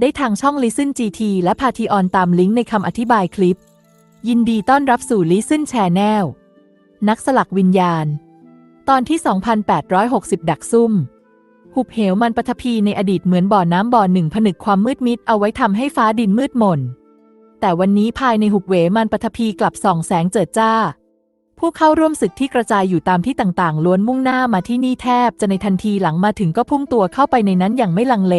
ได้ทางช่อง Listen GT และพาทีออนตามลิงก์ในคำอธิบายคลิป ยินดีต้อนรับสู่ Listen Channel นักสลักวิญญาณ ตอนที่ 2860 ดักซุ่ม หุบเหวมันปฐพีในอดีตเหมือนบ่อน้ำบ่อหนึ่งผนึกความมืดมิดเอาไว้ทำให้ฟ้าดินมืดมน แต่วันนี้ภายในหุบเหวมันปฐพีกลับส่องแสงเจิดจ้า ผู้เข้าร่วมศึกที่กระจายอยู่ตามที่ต่างๆ ล้วนมุ่งหน้ามาที่นี่แทบจะในทันทีหลังมาถึงก็พุ่งตัวเข้าไปในนั้นอย่างไม่ลังเล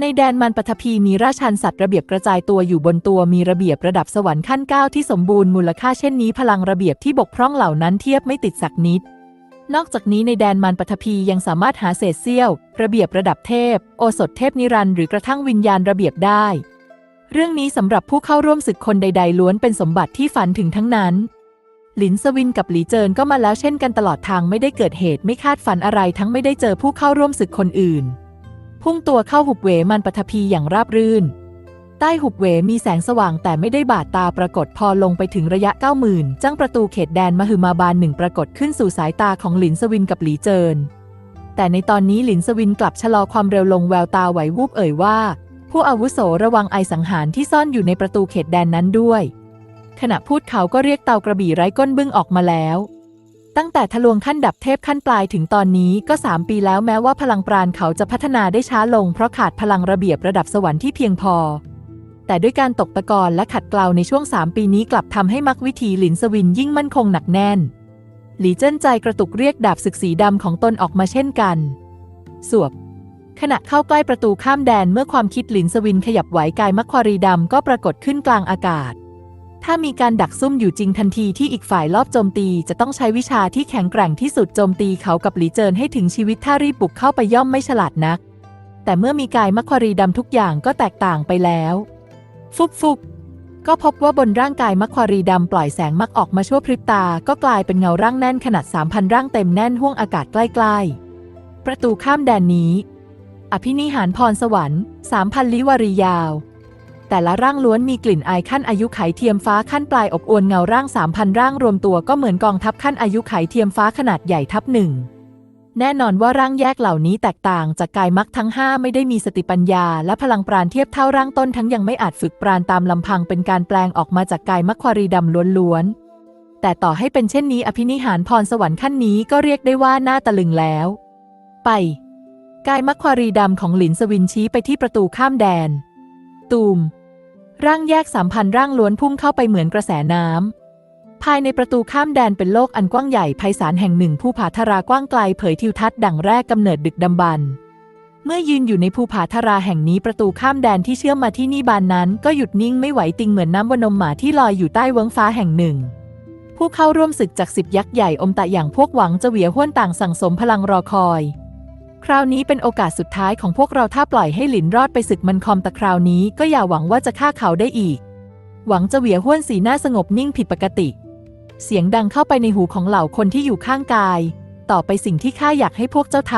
ในแดนมันปฐพีมีราชันสัตว์ระเบียบกระจายตัวอยู่บนตัวมีระเบียบระดับสวรรค์ขั้นเก้าที่สมบูรณ์มูลค่าเช่นนี้พลังระเบียบที่บกพร่องเหล่านั้นเทียบไม่ติดสักนิด นอกจากนี้ในแดนมันปฐพียังสามารถหาเศษเสี้ยว ระเบียบระดับเทพ โอสถเทพนิรันดร์หรือกระทั่งวิญญาณระเบียบได้ เรื่องนี้สำหรับผู้เข้าร่วมศึกคนใด ๆ ล้วนเป็นสมบัติที่ฝันถึงทั้งนั้น หลินสวินกับหลีเจินก็มาแล้วเช่นกันตลอดทางไม่ได้เกิดเหตุไม่คาดฝันอะไรทั้งไม่ได้เจอผู้เข้าร่วมศึกคนอื่น พุ่งตัวเข้าหุบเหวมันปฐพีอย่างราบรื่น ใต้หุบเหวมีแสงสว่างแต่ไม่ได้บาดตาปรากฏพอลงไปถึงระยะ 90,000จังประตูเขตแดนมหึมาบานหนึ่งปรากฏขึ้นสู่สายตาของหลินสวินกับหลีเจิน แต่ในตอนนี้หลินสวินกลับชะลอความเร็วลงแววตาไหววูบเอ่ยว่า ผู้อาวุโสระวังไอสังหารที่ซ่อนอยู่ในประตูเขตแดนนั้นด้วย ขณะพูดเขาก็เรียกเตากระบี่ไร้ก้นบึ้งออกมาแล้ว ตั้งแต่ทะลวงขั้นดับเทพขั้นปลายถึงตอนนี้ก็ 3 ปีแล้วแม้ว่าพลังปราณเขาจะพัฒนาได้ช้าลงเพราะขาดพลังระเบียบระดับสวรรค์ที่เพียงพอ แต่ด้วยการตกตะกอนและขัดเกลาในช่วง 3 ปีนี้กลับทำให้มักวิธีหลินสวินยิ่งมั่นคงหนักแน่น หลีเจิ้นใจกระตุกเรียกดาบศึกสีดำของตนออกมาเช่นกัน สวบ ขณะเข้าใกล้ประตูข้ามแดนเมื่อความคิดหลินสวินขยับไหวกายมัคควารีดำก็ปรากฏขึ้นกลางอากาศ ถ้ามีการดักซุ่มอยู่จริงทันทีที่อีกฝ่ายลอบโจมตี จะต้องใช้วิชาที่แข็งแกร่งที่สุดโจมตีเขากับหลีเจินให้ถึงชีวิตถ้ารีบบุกเข้าไปย่อมไม่ฉลาดนัก แต่เมื่อมีกายมัคควารีดำทุกอย่างก็แตกต่างไปแล้ว ฟุกฟุกก็พบว่าบนร่างกายมัคควารีดำปล่อยแสงมักออกมาชั่วพริบตา ก็กลายเป็นเงาร่างแน่นขนาด 3,000 ร่างเต็มแน่นห่วงอากาศใกล้ๆ ประตูข้ามแดนนี้ อภินิหารพรสวรรค์ 3,000 ลิวารียาว แต่ละร่างล้วนมีกลิ่นอายขั้นอายุไขเทียมฟ้าขั้นปลายอบอวลเงาร่าง3,000ร่างรวมตัวก็เหมือนกองทัพขั้นอายุไขเทียมฟ้าขนาดใหญ่ทับหนึ่งแน่นอนว่าร่างแยกเหล่านี้แตกต่างจากกายมักทั้ง 5 ไม่ได้มีสติปัญญา และพลังปราณเทียบเท่าร่างต้นทั้งยังไม่อาจฝึกปราณตามลำพังเป็นการแปลงออกมาจากกายมัคควารีดำล้วนๆ แต่ต่อให้เป็นเช่นนี้อภินิหารพรสวรรค์ขั้นนี้ก็เรียกได้ว่าหน่าตะลึงแล้ว ไป กายมัคควารีดำของหลินสวินชี้ไปที่ประตูข้ามแดน ตูม ร่างแยกสามพันร่างล้วนพุ่งเข้าไปเหมือนกระแสน้ำ ภายในประตูข้ามแดนเป็นโลกอันกว้างใหญ่ไพศาลแห่งหนึ่งภูผาธารากว้างไกลเผยทิวทัศน์ดังแรกกำเนิดดึกดำบรรเมื่อยืนอยู่ในภูผาธาราแห่งนี้ประตูข้ามแดนที่เชื่อมมาที่นี่บานนั้น ก็หยุดนิ่งไม่ไหวติงเหมือนน้ำวนมหมาที่ลอยอยู่ใต้เวิ้งฟ้าแห่งหนึ่ง ผู้เข้าร่วมศึกจากสิบยักษ์ใหญ่อมตะอย่างพวกหวังจะเหวียห้วนต่างสั่งสมพลังรอคอย คราวนี้เป็นโอกาสสุดท้ายของพวกเราถ้าปล่อยให้หลินรอดไปศึกมันคอมแต่คราวนี้ก็อย่าหวังว่าจะฆ่าเขาได้อีก หวังจะเหวียห้วนสีหน้าสงบนิ่งผิดปกติ เสียงดังเข้าไปในหูของเหล่าคนที่อยู่ข้างกาย ต่อไปสิ่งที่ข้าอยากให้พวกเจ้าท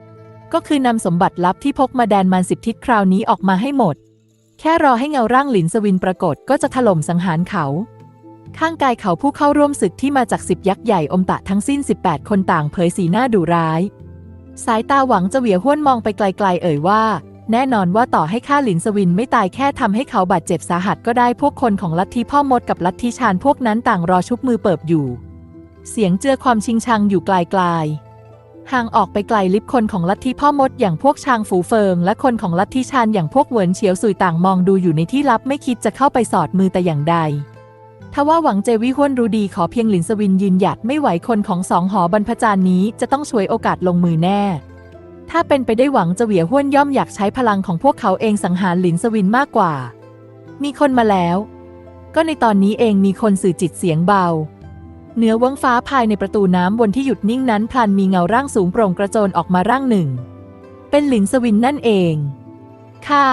ำก็คือนำสมบัติลับที่พกมาแดนมันสิบทิศคราวนี้ออกมาให้หมด แค่รอให้เงาร่างหลินสวินปรากฏก็จะถล่มสังหารเขา ข้างกายเขาผู้เข้าร่วมศึกที่มาจากสิบยักษ์ใหญ่อมตะทั้งสิ้น 18 คนต่างเผยสีหน้าดุร้าย สายตาหวังจะเหวียห้วนมองไปไกลๆเอ่ยว่า แน่นอนว่าต่อให้ข้าหลินสวินไม่ตายแค่ทำให้เขาบาดเจ็บสาหัสก็ได้พวกคนของลัทธิพ่อมดกับลัทธิชาญพวกนั้นต่างรอชุบมือเปิบอยู่ เสียงเจือความชิงชังอยู่ไกลๆห่างออกไปไกลลิบคนของลัทธิพ่อมดอย่างพวกชางฝูเฟิง และคนของลัทธิชานอย่างพวกเหวินเฉียวสุยต่างมองดูอยู่ในที่ลับไม่คิดจะเข้าไปสอดมือแต่อย่างใด ทว่าหวังเจวิฮวนรู้ดีขอเพียงหลินสวินยืนหยัดไม่ไหวคนของสองหอบรรพจารนี้จะต้องช่วยโอกาสลงมือแน่ ถ้าเป็นไปได้หวังจะเหวียห้วนย่อมอยากใช้พลังของพวกเขาเองสังหารหลินสวินมากกว่า มีคนมาแล้ว ก็ในตอนนี้เองมีคนสื่อจิตเสียงเบาเหนือวังฟ้าภายในประตูน้ำบนที่หยุดนิ่งนั้นพลันมีเงาร่างสูงโปร่งกระโจนออกมาร่างหนึ่ง เป็นหลินสวินนั่นเอง ค่ะ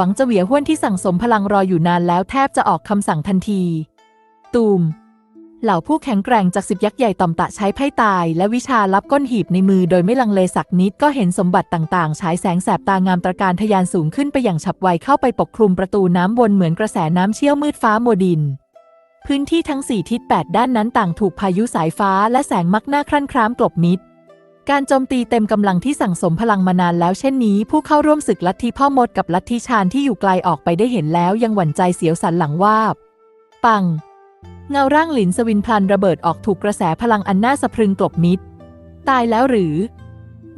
หวังจะเหวียห้วนที่สั่งสมพลังรออยู่นานแล้วแทบจะออกคำสั่งทันที ตูม เหล่าผู้แข็งแกร่งจากสิบยักษ์ใหญ่ต่อมตะใช้ไพ่ตาย และวิชารับก้นหีบในมือโดยไม่ลังเลสักนิดก็เห็นสมบัติต่างๆ ฉายแสงแสบตางามตระการทะยานสูงขึ้นไปอย่างฉับไวเข้าไปปกคลุมประตูน้ำวนเหมือนกระแสน้ำเชี่ยวมืดฟ้ามัวดินพื้นที่ทั้งสี่ทิศแปดด้านนั้นต่างถูกพายุสายฟ้าและแสงมักหน้าครั่นคร้ามกลบมิด การโจมตีเต็มกำลังที่สั่งสมพลังมานานแล้วเช่นนี้ ผู้เข้าร่วมศึกลัทธิพ่อมดกับลัทธิชาญที่อยู่ไกลออกไปได้เห็นแล้วยังหวั่นใจเสียวสันหลังวาบ ปัง เงาร่างหลินสวินพลันระเบิดออกถูกกระแสพลังอันน่าสะพรึงกลบมิดตายแล้วหรือ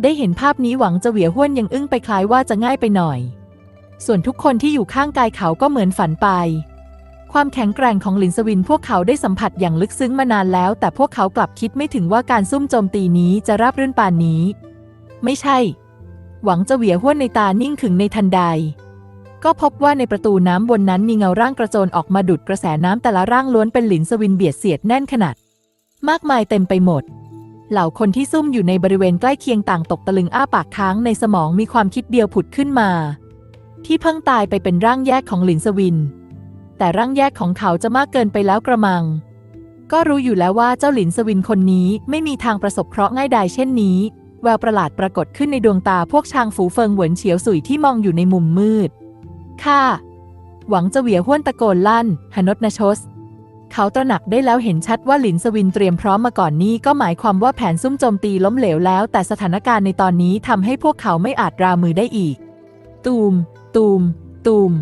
ได้เห็นภาพนี้หวังจะเหวียห้วนยังอึ้งไปคล้ายว่าจะง่ายไปหน่อย ส่วนทุกคนที่อยู่ข้างกายเขาก็เหมือนฝันไป ความแข็งแกร่งของหลินสวินพวกเขาได้สัมผัสอย่างลึกซึ้งมานานแล้ว แต่พวกเขากลับคิดไม่ถึงว่าการซุ่มโจมตีนี้จะราบรื่นปานนี้ ไม่ใช่ หวังจะเหวียห้วนในตานิ่งขึงในทันใด ก็พบว่าในประตูน้ำบนนั้นมีเงาร่างกระโจนออกมาดุดกระแสน้ำแต่ละร่างล้วนเป็นหลินสวินเบียดเสียดแน่นขนาด มากมายเต็มไปหมด เหล่าคนที่ซุ่มอยู่ในบริเวณใกล้เคียงต่างตกตะลึงอ้าปากค้างในสมองมีความคิดเดียวผุดขึ้นมา ที่เพิ่งตายไปเป็นร่างแยกของหลินสวิน แต่ร่างแยกของเขาจะมากเกินไปแล้วกระมัง ก็รู้อยู่แล้วว่าเจ้าหลินสวินคนนี้ไม่มีทางประสบเคราะห์ง่ายดายเช่นนี้ แววประหลาดปรากฏขึ้นในดวงตาพวกชางฝูเฟิงหวนเฉียวสุยที่มองอยู่ในมุมมืดค่ะหวังจะเหวียห้วนตะโกนลั่น หนดนชส เขาตระหนักได้แล้วเห็นชัดว่าหลินสวินเตรียมพร้อมมาก่อนนี้ก็หมายความว่าแผนซุ่มโจมตีล้มเหลวแล้ว แต่สถานการณ์ในตอนนี้ทำให้พวกเขาไม่อาจรามือได้อีก ตูม ตูม ตูม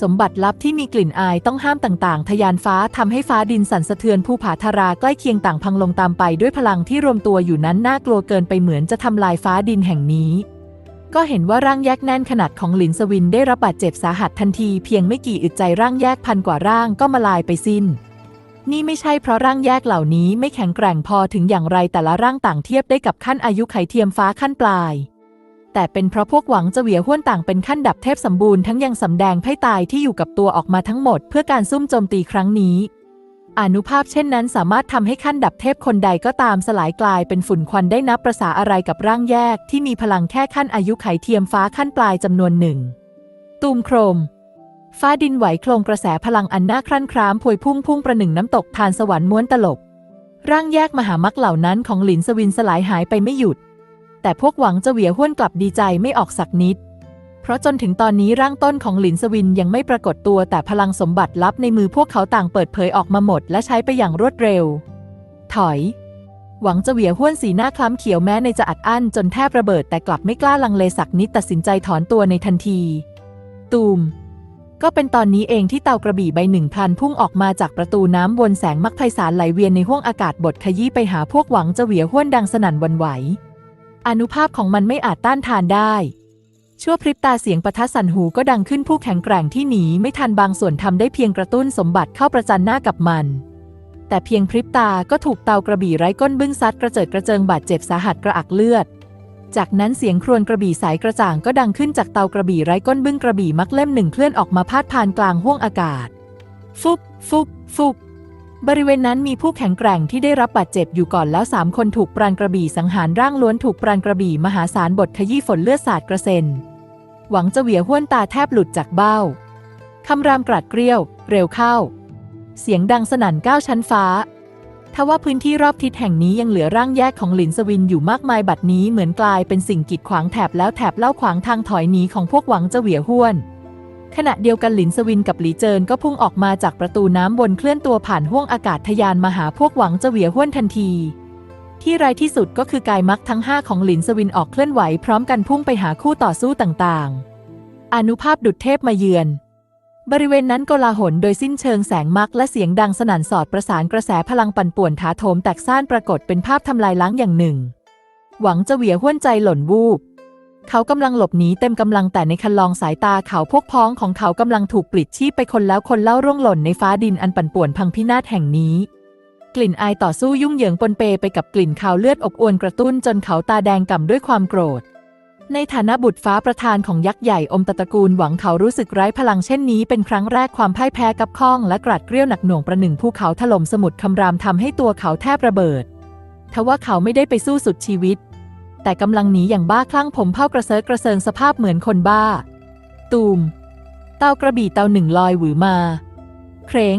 สมบัติลับที่มีกลิ่นอายต้องห้ามต่างๆทะยานฟ้าทำให้ฟ้าดินสั่นสะเทือนภูผาทาราใกล้เคียงต่างพังลงตามไปด้วยพลังที่รวมตัวอยู่นั้นน่ากลัวเกินไปเหมือนจะทำลายฟ้าดินแห่งนี้ ก็เห็นว่าร่างแยกแน่นขนาดของหลินสวินได้รับบาดเจ็บสาหัสทันทีเพียงไม่กี่อึดใจร่างแยกพันกว่าร่างก็มาลายไปสิ้น นี่ไม่ใช่เพราะร่างแยกเหล่านี้ไม่แข็งแกร่งพอถึงอย่างไรแต่ละร่างต่างเทียบได้กับขั้นอายุไขเทียมฟ้าขั้นปลาย แต่เป็นเพราะพวกหวังจะเหวียห้วนต่างเป็นขั้นดับเทพสมบูรณ์ทั้งยังสำแดงไพ่ตายที่อยู่กับตัวออกมาทั้งหมด เพื่อการซุ่มโจมตีครั้งนี้ อนุภาพเช่นนั้นสามารถทำให้ขั้นดับเทพคนใดก็ตามสลายกลายเป็นฝุ่นควันได้นับประษาอะไรกับร่างแยก ที่มีพลังแค่ขั้นอายุไขเทียมฟ้าขั้นปลายจำนวนหนึ่งตูมโครมฟ้าดินไหวโคลงกระแสพลังอันน่าครั่นครามพวยพุ่งพุ่งประหนึ่งน้ำตกทานสวรรค์ม้วนตลบ ร่างแยกมหามักเหล่านั้นของหลินสวินสลายหายไปไม่หยุด แต่พวกหวังจะเหวียห้วนกลับดีใจไม่ออกสักนิด เพราะจนถึงตอนนี้ร่างต้นของหลินสวินยังไม่ปรากฏตัวแต่พลังสมบัติลับในมือพวกเขาต่างเปิดเผยออกมาหมด และใช้ไปอย่างรวดเร็ว ถอย หวังจะเหวียห้วนสีหน้าคล้ำเขียวแม้ในจะอัดอั้นจนแทบระเบิดแต่กลับไม่กล้าลังเลสักนิดตัดสินใจถอนตัวในทันที ตูมก็เป็นตอนนี้เองที่เตากระบี่ใบหนึ่งพลันพุ่งออกมาจากประตูน้ำวนแสงมักไพศาลไหลเวียนในห้วงอากาศบดขยี้ไปหาพวกหวังจะเหวียห้วนดังสนั่นวันไหว อนุภาพของมันไม่อาจต้านทานได้ ชั่วพริบตาเสียงประทัดสันหูก็ดังขึ้นผู้แข็งแกร่งที่หนีไม่ทันบางส่วนทำได้เพียงกระตุ้นสมบัติเข้าประจันหน้ากับมัน แต่เพียงพริบตาก็ถูกเตากระบี่ไร้ก้นบึ้งซัดกระเจิดกระเจิงบาดเจ็บสาหัสกระอักเลือด จากนั้นเสียงครวญกระบี่สายกระจ่างก็ดังขึ้นจากเตากระบี่ไร้ก้นบึ้งกระบี่มักเล่มหนึ่งเคลื่อนออกมาพาดผ่านกลางห้วงอากาศ ฟุบฟุบฟุบ บริเวณนั้นมีผู้แข็งแกร่งที่ได้รับบาดเจ็บอยู่ก่อนแล้วสามคนถูกปราณกระบี่สังหารร่างล้วนถูกปราณกระบี่มหาศาลบทขยี้ฝนเลือดสาดกระเซ็น หวังจะเหวียห้วนตาแทบหลุดจากเบ้า คำรามกรัดเกรี้ยว เร็วเข้า เสียงดังสนั่นก้าวชั้นฟ้าทว่าพื้นที่รอบทิศแห่งนี้ยังเหลือร่างแยกของหลินสวินอยู่มากมายบัดนี้เหมือนกลายเป็นสิ่งกีดขวางแถบแล้วแถบเล่าขวางทางถอยหนีของพวกหวังจะเหวียห้วน ขณะเดียวกันหลินสวินกับหลีเจินก็พุ่งออกมาจากประตูน้ำบนเคลื่อนตัวผ่านห้วงอากาศทยานมาหาพวกหวังเหวียห้วนทันที ที่ไรที่สุดก็คือกายมักทั้งห้าของหลินสวินออกเคลื่อนไหวพร้อมกันพุ่งไปหาคู่ต่อสู้ต่างๆ อนุภาพดุจเทพมาเยือน บริเวณนั้นโกลาหลโดยสิ้นเชิงแสงมักและเสียงดังสนั่นสอดประสานกระแสพลังปั่นป่วนถาโถมแตกซ่านปรากฏเป็นภาพทำลายล้างอย่างหนึ่ง หวังเหวี่ยห้วนใจหล่นวูบ เขากำลังหลบหนีเต็มกำลังแต่ในคันลองสายตาเขาพวกพ้องของเขากำลังถูกปลิดชีพไปคนแล้วคนเล่าร่วงหล่นในฟ้าดินอันปั่นป่วนพังพินาศแห่งนี้ กลิ่นอายต่อสู้ยุ่งเหยิงปนเปไปกับกลิ่นคาวเลือดอบอวนกระตุ้นจนเขาตาแดงก่ำด้วยความโกรธ ในฐานะบุตรฟ้าประธานของยักษ์ใหญ่อมตะตระกูลหวังเขารู้สึกไร้พลังเช่นนี้เป็นครั้งแรกความพ่ายแพ้กับข้องและกรัดเกรี้ยวหนักหน่วงประหนึ่งภูเขาถล่มสมุทรคำรามทำให้ตัวเขาแทบระเบิดทว่าเขาไม่ได้ไปสู้สุดชีวิต แต่กำลังหนีอย่างบ้าคลั่งผมเผ้ากระเซิร์กระเซิงสภาพเหมือนคนบ้า ตูม เตากระบี่เตาหนึ่งลอยหวือมา เคร้ง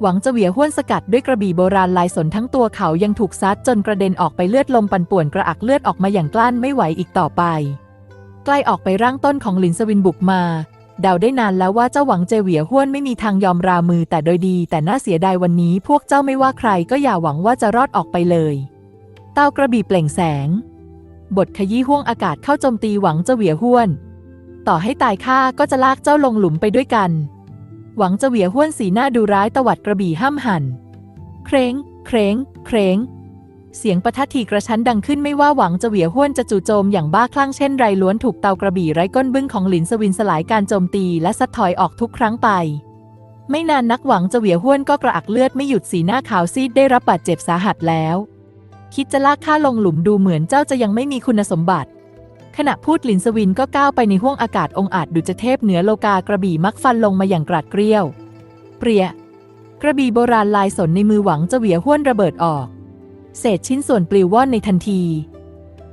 หวังจะเหวี่ยห้วนสกัดด้วยกระบี่โบราณลายสนทั้งตัวเขายังถูกซัดจนกระเด็นออกไปเลือดลมปั่นป่วนกระอักเลือดออกมาอย่างกลั้นไม่ไหวอีกต่อไป ใกล้ออกไปร่างต้นของหลินสวินบุกมาเดาได้นานแล้วว่าเจ้าหวังเจเหวี่ยห้วนไม่มีทางยอมรามือแต่โดยดี แต่น่าเสียดายวันนี้พวกเจ้าไม่ว่าใครก็อย่าหวังว่าจะรอดออกไปเลย เต้ากระบี่เปล่งแสง บทขยี้ห่วงอากาศเข้าโจมตีหวังเจเหวี่ยห้วน ต่อให้ตายข้าก็จะลากเจ้าลงหลุมไปด้วยกัน หวังจะเหวี่ยห้วนสีหน้าดูร้ายตวัดกระบี่ห้ามหัน เคร้ง เคร้ง เคร้ง เสียงประทัดทีกระชั้นดังขึ้นไม่ว่าหวังจะเหวี่ยห้วนจะจู่โจมอย่างบ้าคลั่งเช่นไรล้วนถูกเตากระบี่ไร้ก้นบึ้งของหลินสวินสลายการโจมตีและซัดถอยออกทุกครั้งไป ไม่นานนักหวังจะเหวี่ยห้วนก็กระอักเลือดไม่หยุดสีหน้าขาวซีดได้รับบาดเจ็บสาหัสแล้ว คิดจะลากข้าลงหลุมดูเหมือนเจ้าจะยังไม่มีคุณสมบัติ ขณะพูดหลินสวินก็ก้าวไปในห้วงอากาศองอาจดุจเทพเหนือโลกากระบี่มักฟันลงมาอย่างกราดเกรี้ยว เปรีย กระบี่โบราณลายสนในมือหวังจะเหวี่ยห้วนระเบิดออก เศษชิ้นส่วนปลิวว่อนในทันที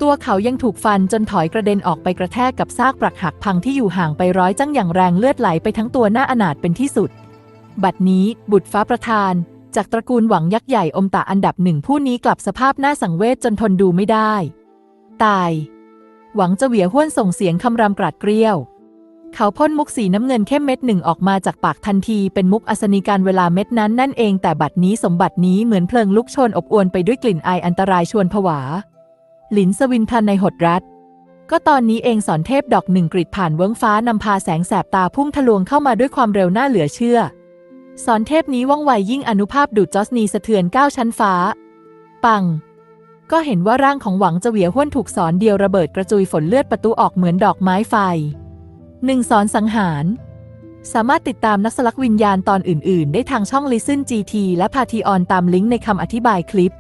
ตัวเขายังถูกฟันจนถอยกระเด็นออกไปกระแทกกับซากปรักหักพังที่อยู่ห่างไปร้อยจังอย่างแรงเลือดไหลไปทั้งตัวหน้าอนาถเป็นที่สุด บัดนี้บุตรฟ้าประธาน จากตระกูลหวังยักษ์ใหญ่อมตะอันดับหนึ่งผู้นี้กลับสภาพหน้าสังเวชจนทนดูไม่ได้ ตาย หวังจะเหวี่ยห้วนส่งเสียงคำรามกราดเกรี้ยว เขาพ่นมุกสีน้ำเงินเข้มเม็ดหนึ่งออกมาจากปากทันทีเป็นมุกอัศนีการเวลาเม็ดนั้นนั่นเองแต่บัดนี้สมบัตินี้เหมือนเพลิงลุกโชนอบอวนไปด้วยกลิ่นอายอันตรายชวนผวา หลินสวินพันในหดรัฐก็ตอนนี้เองสอนเทพดอกหนึ่งกริดผ่านเวิ้งฟ้านำพาแสงแสบตาพุ่งทะลวงเข้ามาด้วยความเร็วน่าเหลือเชื่อ สอนเทพนี้ว่องไวยิ่งอนุภาพดูดจอสนีสะเทือนก้าวชั้นฟ้า ปัง ก็เห็นว่าร่างของหวังจะเหวี่ยห้วนถูกสอนเดียวระเบิดกระจุยฝนเลือดประตูออกเหมือนดอกไม้ไฟหนึ่งสอนสังหาร สามารถติดตามนักสลักวิญญาณตอนอื่น ๆ ได้ทางช่อง Listen GT และพาทีออนตามลิงก์ในคำอธิบายคลิป